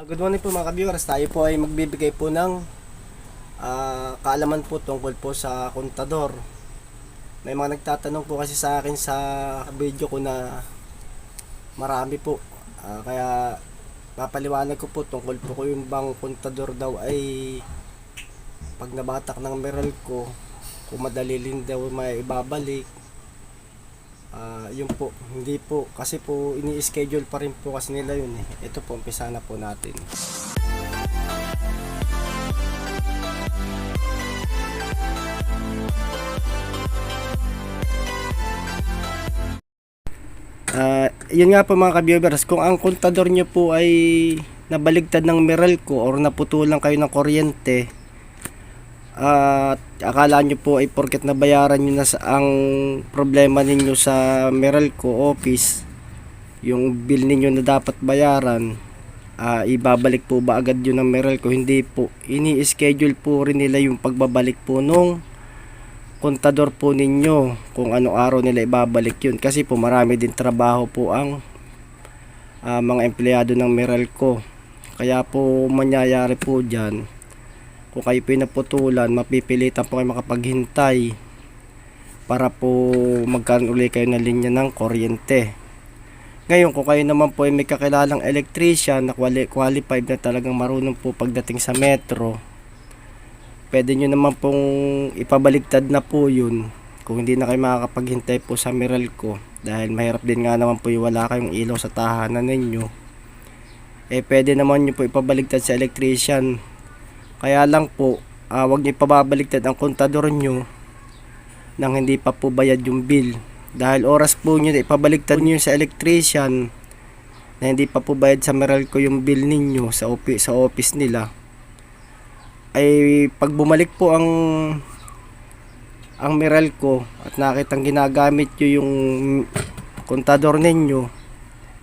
Ah, good morning po mga ka-viewers. Tayo po ay magbibigay po ng ah, kaalaman po tungkol po sa kontador. May mga nagtatanong po kasi sa akin sa video ko na marami po. Ah, kaya papaliwanag ko po tungkol po ko yung bang kontador daw ay pag nabatak ng meral ko kung madali daw may ibabalik Ah, yun po, hindi po kasi po ini-schedule pa rin po kasi nila yun eh. Ito po, umpisa na po natin. Ah, yun nga po mga ka-viewers, kung ang kontador nyo po ay nabaligtad ng Meralco or naputulan kayo ng kuryente, at akala nyo po ay porket nabayaran nyo na sa ang problema ninyo sa Meralco office yung bill ninyo na dapat bayaran ah, ibabalik po ba agad yun ng Meralco? Hindi po. Ini-schedule po rin nila yung pagbabalik po nung kontador po ninyo kung anong araw nila ibabalik yun. Kasi po marami din trabaho po ang ah, mga empleyado ng Meralco. Kaya po mangyayari po dyan kung kayo pinaputulan, mapipilitan po kayo makapaghintay para po magkaroon uli kayo ng linya ng kuryente. Ngayon, kung kayo naman po ay may kakilalang electrician na quali- qualified na talagang marunong po pagdating sa metro, pwede nyo naman pong ipabaligtad na po yun kung hindi na kayo makakapaghintay po sa Meralco dahil mahirap din nga naman po yung wala kayong ilaw sa tahanan ninyo. Eh pwede naman nyo po ipabaligtad sa electrician kaya lang po, ah, wag niyo pababaliktad ang kontador nyo nang hindi pa po bayad yung bill. Dahil oras po niyo na ipabaliktad niyo sa electrician na hindi pa po bayad sa Meralco yung bill ninyo sa office, sa office nila. Ay pag bumalik po ang ang Meralco at nakitang ginagamit niyo yung kontador ninyo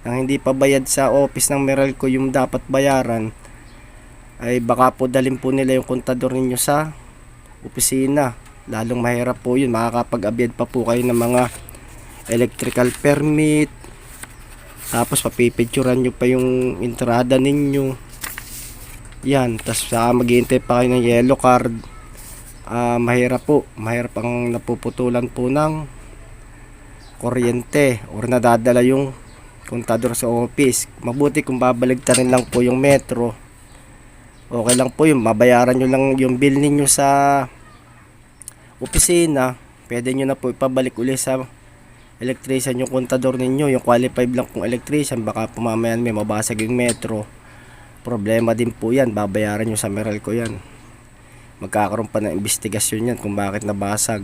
nang hindi pa bayad sa office ng Meralco yung dapat bayaran ay baka po dalhin po nila yung kontador ninyo sa opisina. Lalong mahirap po yun. Makakapag-abiyad pa po kayo ng mga electrical permit. Tapos papipicturan nyo pa yung entrada ninyo. Yan. Tapos saka maghihintay pa kayo ng yellow card. Ah, mahirap po. Mahirap ang napuputulan po ng kuryente or nadadala yung kontador sa office. Mabuti kung babaligtarin lang po yung metro okay lang po yun. Mabayaran nyo lang yung bill ninyo sa opisina. Pwede nyo na po ipabalik uli sa electrician yung kontador ninyo. Yung qualified lang kung electrician baka pumamayan may mabasag yung metro. Problema din po yan. Babayaran nyo sa Meralco yan. Magkakaroon pa ng investigasyon yan kung bakit nabasag.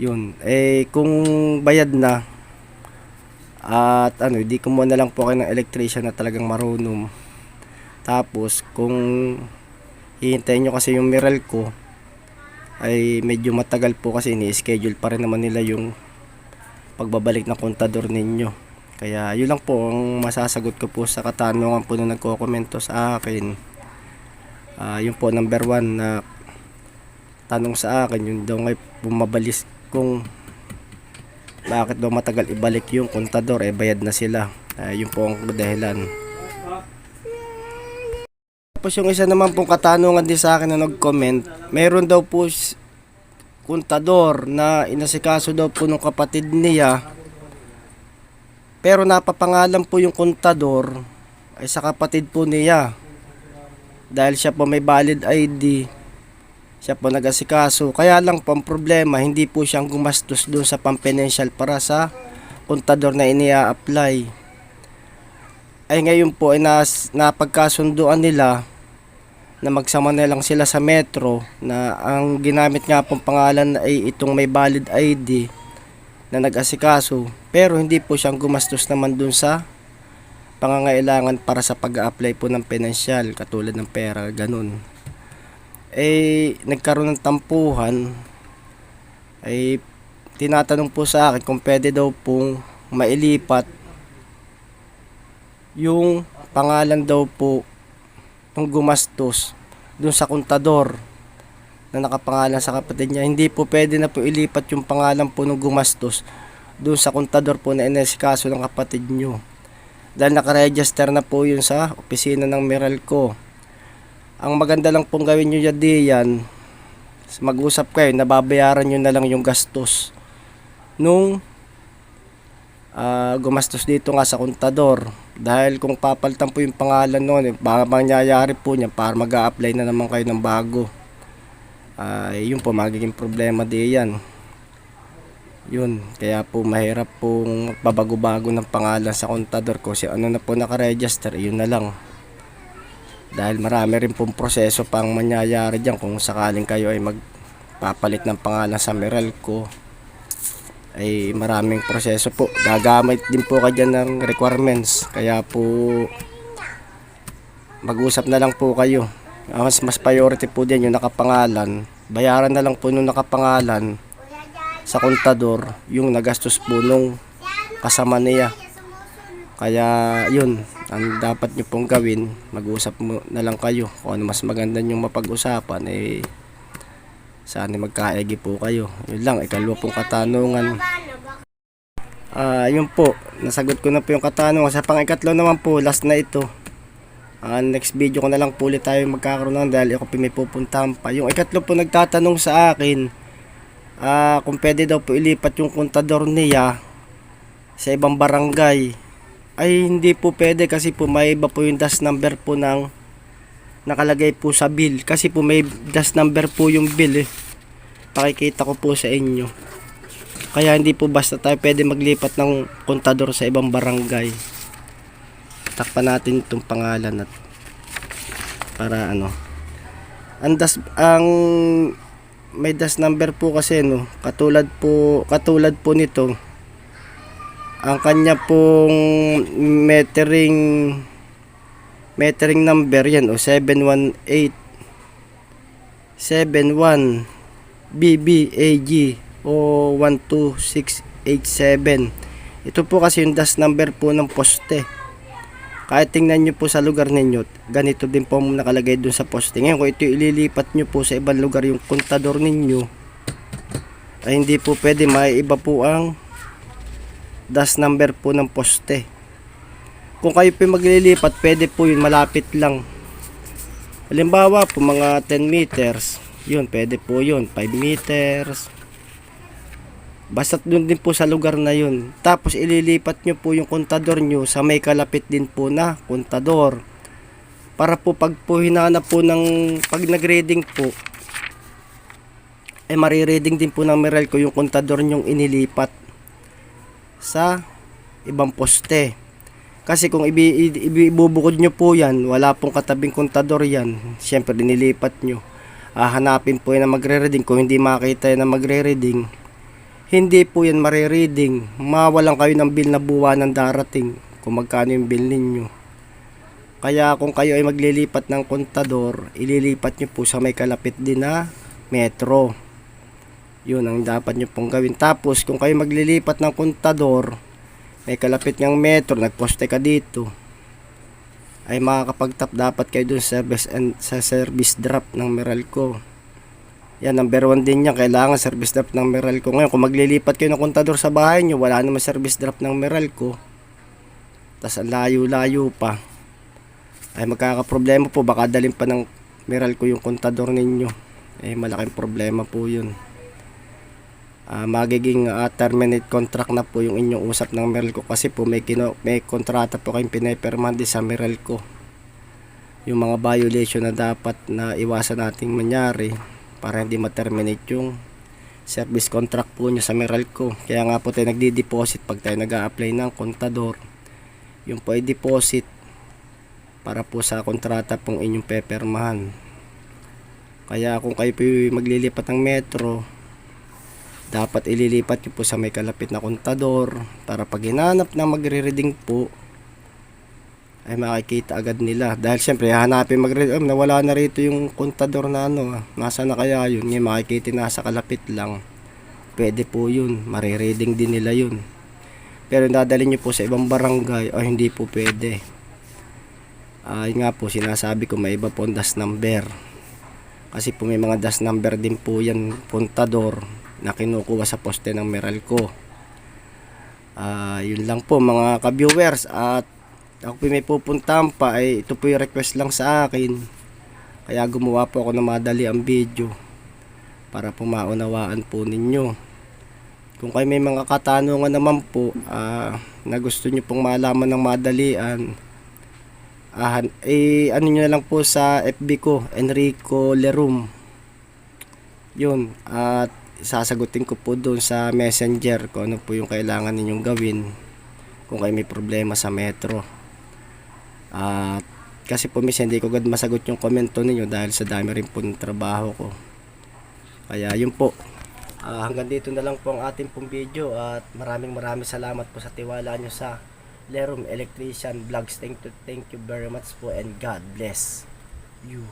Yun. Eh kung bayad na at ano hindi kumuha na lang po kayo ng electrician na talagang marunong tapos, kung hihintayin nyo kasi yung Meralco, ay medyo matagal po kasi ini-schedule pa rin naman nila yung pagbabalik ng kontador ninyo. Kaya yun lang po ang masasagot ko po sa katanungan po na nagko-komento sa akin. Ah, yun po number one na tanong sa akin, yun daw ngay bumabalis kung bakit daw matagal ibalik yung kontador, eh bayad na sila. Ah, yun po ang dahilan. Tapos yung isa naman pong katanungan din sa akin na nag-comment, meron daw po kontador na inasikaso daw po ng kapatid niya. Pero napapangalan po yung kontador ay sa kapatid po niya. Dahil siya po may valid ID, siya po nag-asikaso. Kaya lang po ang problema, hindi po siyang gumastos doon sa pampinensyal para sa kontador na inia-apply ay ngayon po ay nas, napagkasunduan nila na magsama na lang sila sa metro na ang ginamit nga pong pangalan ay itong may valid ID na nag-asikaso. Pero hindi po siyang gumastos naman dun sa pangangailangan para sa pag-apply po ng pinansyal katulad ng pera ganun. Eh nagkaroon ng tampuhan. Ay tinatanong po sa akin kung pwede daw pong mailipat yung pangalan daw po ng gumastos dun sa kontador na nakapangalan sa kapatid niya. Hindi po pwede na po ilipat yung pangalan po ng gumastos dun sa kontador po na inesikaso ng kapatid nyo. dahil nakaregister na po yun sa opisina ng Meralco. Ang maganda lang pong gawin nyo yan mag-usap kayo, nababayaran nyo na lang yung gastos nung ah, gumastos dito nga sa kontador. Dahil kung papalitan po yung pangalan noon, eh, baka mangyayari po niya para mag apply na naman kayo ng bago. Ah, yun po, magiging problema di yan. Yun, kaya po mahirap pong babago-bago ng pangalan sa kontador ko. Si ano na po nakaregister, yun na lang. Dahil marami rin pong proseso pang mangyayari dyan kung sakaling kayo ay magpapalit ng pangalan sa Meralco ay maraming proseso po. Gagamit din po kayo ng requirements. Kaya po mag-usap na lang po kayo. Ah, Mas, mas priority po din yung nakapangalan. Bayaran na lang po nung nakapangalan sa kontador yung nagastos po nung kasama niya. Kaya yun, ang dapat nyo pong gawin, mag-usap mo na lang kayo kung ano mas maganda yung mapag-usapan eh sana magkaegi po kayo. Yun lang, ikalwa pong katanungan. Ah, yun po, nasagot ko na po yung katanungan. Sa pang-ikatlo naman po, last na ito. Ah, next video ko na lang po ulit tayo magkakaroon ng dahil ako pupuntahan pa. Yung ikatlo po nagtatanong sa akin, ah, kung pwede daw po ilipat yung kontador niya sa ibang barangay. Ay hindi po pwede kasi po may iba po yung dash number po ng nakalagay po sa bill. Kasi po may dash number po yung bill eh. Pakikita ko po sa inyo. Kaya hindi po basta tayo pwede maglipat ng kontador sa ibang barangay. Takpan natin itong pangalan at para ano. Ang das, ang may dash number po kasi no, katulad po katulad po nito. Ang kanya pong metering metering number yan o 718 71 BBAG o 12687 ito po kasi yung dash number po ng poste. Kahit tingnan nyo po sa lugar ninyo ganito din po nakalagay dun sa poste. Ngayon kung ito ililipat nyo po sa ibang lugar yung kontador ninyo ay hindi po pwede. May iba po ang dash number po ng poste. Kung kayo po maglilipat, pwede po yun, malapit lang. Halimbawa po, mga 10 meters, yun, pwede po yun, 5 meters. Basta dun din po sa lugar na yun. Tapos ililipat nyo po yung kontador nyo sa may kalapit din po na kontador. Para po pag po hinanap po ng, pag nag-reading po, eh marireading din po ng Meralco yung kontador nyong inilipat sa ibang poste. Kasi kung ibubukod nyo po yan, wala pong katabing kontador yan, syempre dinilipat nyo. Ah, hanapin po yan na magre-reading. Kung hindi makita yan na magre-reading, hindi po yan mare-reading. Mawalan kayo ng bill na buwan ng darating kung magkano yung bill ninyo. Kaya kung kayo ay maglilipat ng kontador, ililipat nyo po sa may kalapit din na metro. Yun ang dapat nyo pong gawin. Tapos kung kayo maglilipat ng kontador, may kalapit niyang metro, nagposte ka dito, ay makakapag-tap dapat kayo dun service and sa service drop ng Meralco. Yan, number one din yan. Kailangan service drop ng Meralco. Ngayon, kung maglilipat kayo ng kontador sa bahay nyo, wala naman service drop ng Meralco. Tapos ang layo-layo pa. Ay magkakaproblema po. Baka dalhin pa ng Meralco yung kontador ninyo. Eh, malaking problema po yun ah, magiging ah, terminate contract na po yung inyong usap ng Meralco kasi po may, kino, may kontrata po kayong pinipirmahan din sa Meralco yung mga violation na dapat na iwasan nating manyari para hindi ma-terminate yung service contract po nyo sa Meralco kaya nga po tayo nagdi-deposit pag tayo nag apply ng kontador. Yung po ay deposit para po sa kontrata pong inyong pepirmahan kaya kung kayo po maglilipat ng metro dapat ililipat nyo po sa may kalapit na kontador para pag hinanap na magre-reading po ay makikita agad nila. Dahil syempre hanapin magre um, nawala na rito yung kontador na ano nasa na kaya yun? Ngayon makikita nasa kalapit lang. Pwede po yun. Marireading din nila yun. Pero dadalhin nyo po sa ibang barangay o hindi po pwede. Ay nga po sinasabi ko may iba po ang dash number. Kasi po may mga dash number din po yan kontador na kinukuha sa poste ng Meralco. Ah, yun lang po mga ka-viewers at ako po may pupuntahan pa ay ito po yung request lang sa akin. Kaya gumawa po ako ng madali ang video para po maunawaan po ninyo. Kung kayo may mga katanungan naman po ah, na gusto nyo pong malaman ng madalian, ah, eh, ano nyo na lang po sa FB ko, Enrico Lerum. Yun, at sasagutin ko po doon sa messenger kung ano po yung kailangan ninyong gawin kung kayo may problema sa metro. At kasi po minsan hindi ko agad masagot yung komento ninyo dahil sa dami rin po ng trabaho ko. Kaya yun po. Ah, hanggang dito na lang po ang ating pong video at maraming maraming salamat po sa tiwala nyo sa Lerum Electrician Vlogs. Thank you, thank you very much po and God bless you.